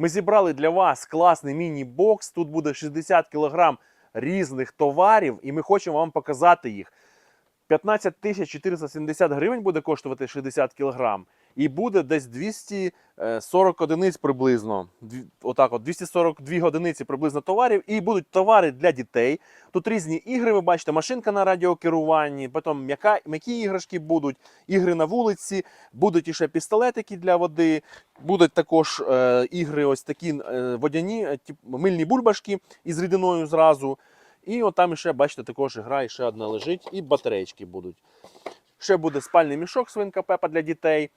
Ми зібрали для вас класний міні-бокс. Тут буде 60 кг різних товарів, і ми хочемо вам показати їх. 15 тисяч 470 гривень буде коштувати 60 кг. І буде десь 240 одиниць приблизно. Отак, от 242 одиниці приблизно товарів. І будуть товари для дітей. Тут різні ігри, ви бачите, машинка на радіокеруванні, потім м'яка, м'які іграшки будуть, ігри на вулиці, будуть іще пістолетики для води, будуть також е, ігри, ось такі е, водяні, е, мильні бульбашки із рідиною зразу. І от там ще, бачите, також гра ще одна лежить, і батареєчки будуть. Ще буде спальний мішок свинка Пепа для дітей,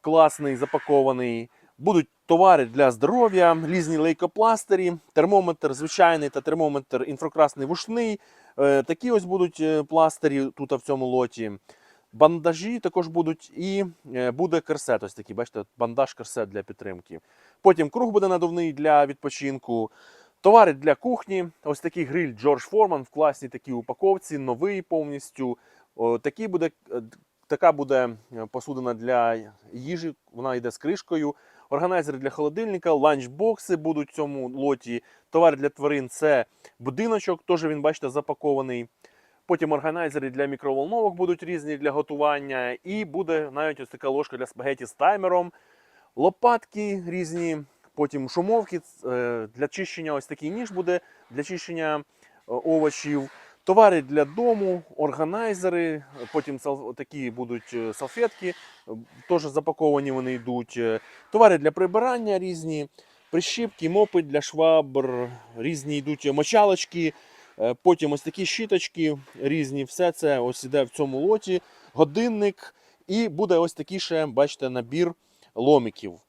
класний, запакований. Будуть товари для здоров'я, різні лейкопластирі, термометр звичайний та термометр інфракрасний вушний. Е, такі ось будуть е, пластирі тут в цьому лоті. Бандажі також будуть, і е, буде керсет. Ось такий, бачите, бандаж керсет для підтримки. Потім круг буде надувний для відпочинку. Товари для кухні. Ось такий гриль George Foreman в класній такій упаковці, новий повністю. Такий буде, е, така буде е, посудина для їжі, вона йде з кришкою. Органайзери для холодильника, ланчбокси будуть в цьому лоті. Товар для тварин це будиночок, теж він, бачите, запакований. Потім органайзери для мікроволновок будуть різні для готування. І буде навіть ось така ложка для спагеті з таймером, лопатки різні, потім шумовки е, для чищення. Ось такий ніж буде для чищення е, овочів. Товари для дому, органайзери, потім такі будуть е, салфетки, теж запаковані вони йдуть. Товари для прибирання різні, прищіпки, мопи для швабр, різні йдуть мочалочки, потім ось такі щіточки різні. Все це ось іде в цьому лоті, годинник, і буде ось такий ще, бачите, набір ломиків.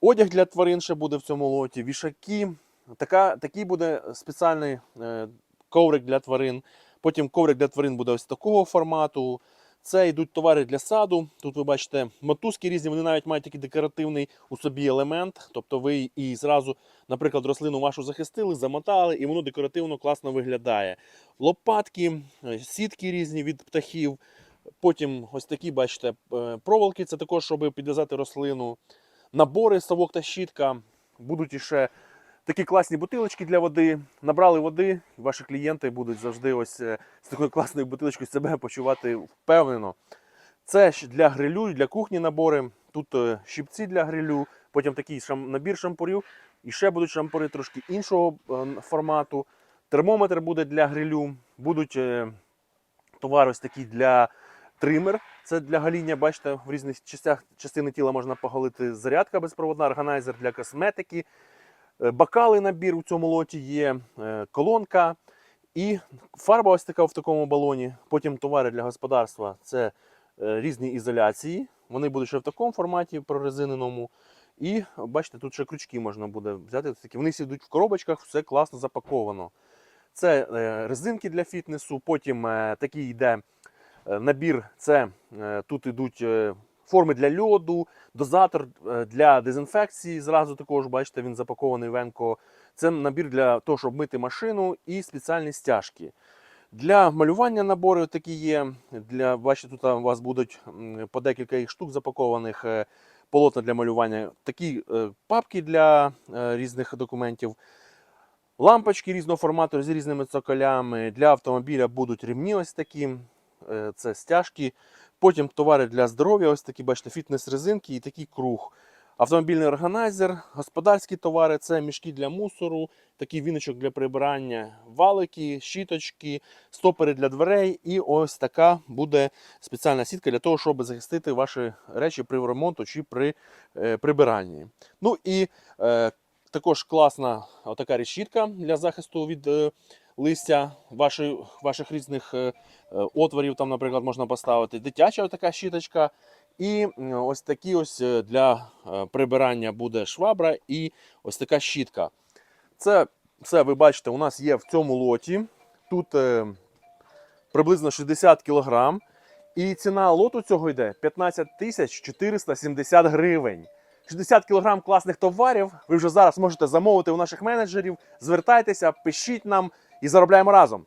Одяг для тварин ще буде в цьому лоті, вішаки. Така, такий буде спеціальний е, коврик для тварин. Потім коврик для тварин буде ось такого формату. Це йдуть товари для саду. Тут ви бачите мотузки різні, вони навіть мають такий декоративний у собі елемент. Тобто ви і зразу, наприклад, рослину вашу захистили, замотали, і воно декоративно класно виглядає. Лопатки, е, сітки різні від птахів. Потім ось такі, бачите, е, проволоки, це також, щоб підв'язати рослину. Набори, совок та щітка. Будуть іще такі класні бутилочки для води. Набрали води, і ваші клієнти будуть завжди ось е, з такою класною бутилочкою себе почувати впевнено. Це для грилю, для кухні набори. Тут е, щипці для грилю, потім такий набір шампурів. І ще будуть шампури трошки іншого е, формату. Термометр буде для грилю. Будуть товари ось такі для тример. Це для гаління, бачите, в різних частях частини тіла можна поголити зарядка безпроводна, органайзер для косметики. Е, Бокали набір у цьому лоті є, е, колонка і фарба ось така в такому балоні. Потім товари для господарства це е, різні ізоляції. Вони будуть ще в такому форматі прорезиненому. І бачите, тут ще крючки можна буде взяти. Вони всі йдуть в коробочках, все класно запаковано. Це резинки для фітнесу, потім такий йде набір. Це е, тут йдуть е, форми для льоду, дозатор е, для дезінфекції. Зразу також, бачите, він запакований в енко. Це набір для того, щоб мити машину і спеціальні стяжки. Для малювання набори такі є. Для, бачите, тут у вас будуть по декілька штук запакованих е, полотна для малювання. Такі е, папки для е, різних документів. Лампочки різного формату з різними цоколями. Для автомобіля будуть ремні ось такі. Е, Це стяжки. Потім товари для здоров'я, ось такі, бачите, фітнес-резинки і такий круг. Автомобільний органайзер, господарські товари це мішки для мусору, такий віночок для прибирання, валики, щіточки, стопери для дверей. І ось така буде спеціальна сітка для того, щоб захистити ваші речі при ремонту чи при е, прибиранні. Ну і е, також класна така решітка для захисту від е, листя вашої, ваших різних е, е, отворів. Там, наприклад, можна поставити дитяча така щіточка. І ось такі ось е, для прибирання буде швабра і ось така щітка. Це все ви бачите, у нас є в цьому лоті. Тут приблизно 60 кг. І ціна лоту цього йде 15 тисяч 470 гривень. 60 кг класних товарів. Ви вже зараз можете замовити у наших менеджерів. Звертайтеся, пишіть нам і заробляємо разом.